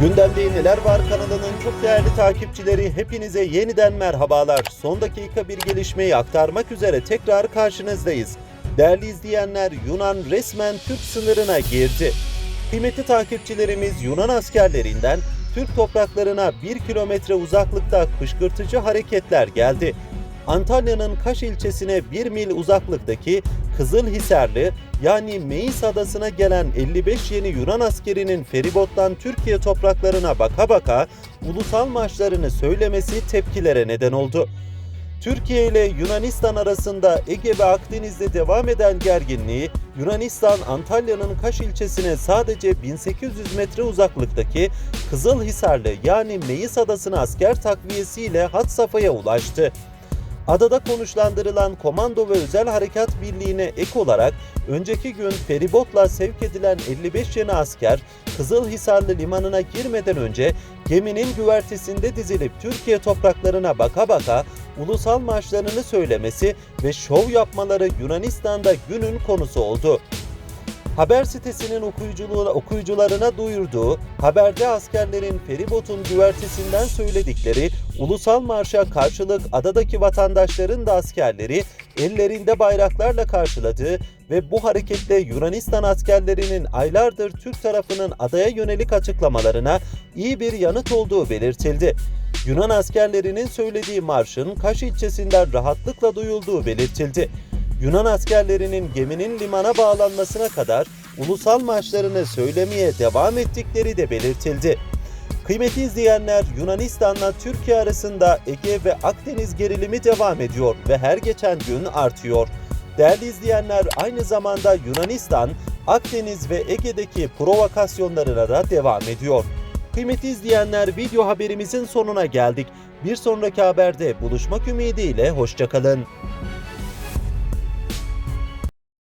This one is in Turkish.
Gündemde Neler Var kanalının çok değerli takipçileri hepinize yeniden merhabalar. Son dakika bir gelişmeyi aktarmak üzere tekrar karşınızdayız. Değerli izleyenler Yunan resmen Türk sınırına girdi. Kıymetli takipçilerimiz Yunan askerlerinden Türk topraklarına bir kilometre uzaklıkta kışkırtıcı hareketler geldi. Antalya'nın Kaş ilçesine bir mil uzaklıktaki Kızılhisarlı yani Meis adasına gelen 55 yeni Yunan askerinin feribottan Türkiye topraklarına baka baka ulusal marşlarını söylemesi tepkilere neden oldu. Türkiye ile Yunanistan arasında Ege ve Akdeniz'de devam eden gerginliği, Yunanistan Antalya'nın Kaş ilçesine sadece 1800 metre uzaklıktaki Kızılhisarlı yani Meis adasına asker takviyesiyle had safhaya ulaştı. Adada konuşlandırılan Komando ve Özel Harekat Birliği'ne ek olarak önceki gün feribotla sevk edilen 55 yeni asker Kızılhisarlı limanına girmeden önce geminin güvertesinde dizilip Türkiye topraklarına baka baka ulusal marşlarını söylemesi ve şov yapmaları Yunanistan'da günün konusu oldu. Haber sitesinin okuyuculuğuna, okuyucularına duyurduğu haberde askerlerin feribotun güvertesinden söyledikleri ulusal marşa karşılık adadaki vatandaşların da askerleri ellerinde bayraklarla karşıladığı ve bu hareketle Yunanistan askerlerinin aylardır Türk tarafının adaya yönelik açıklamalarına iyi bir yanıt olduğu belirtildi. Yunan askerlerinin söylediği marşın Kaş ilçesinden rahatlıkla duyulduğu belirtildi. Yunan askerlerinin geminin limana bağlanmasına kadar ulusal marşlarını söylemeye devam ettikleri de belirtildi. Kıymetli izleyenler Yunanistan'la Türkiye arasında Ege ve Akdeniz gerilimi devam ediyor ve her geçen gün artıyor. Değerli izleyenler aynı zamanda Yunanistan Akdeniz ve Ege'deki provokasyonlarına da devam ediyor. Kıymetli izleyenler video haberimizin sonuna geldik. Bir sonraki haberde buluşmak ümidiyle hoşçakalın.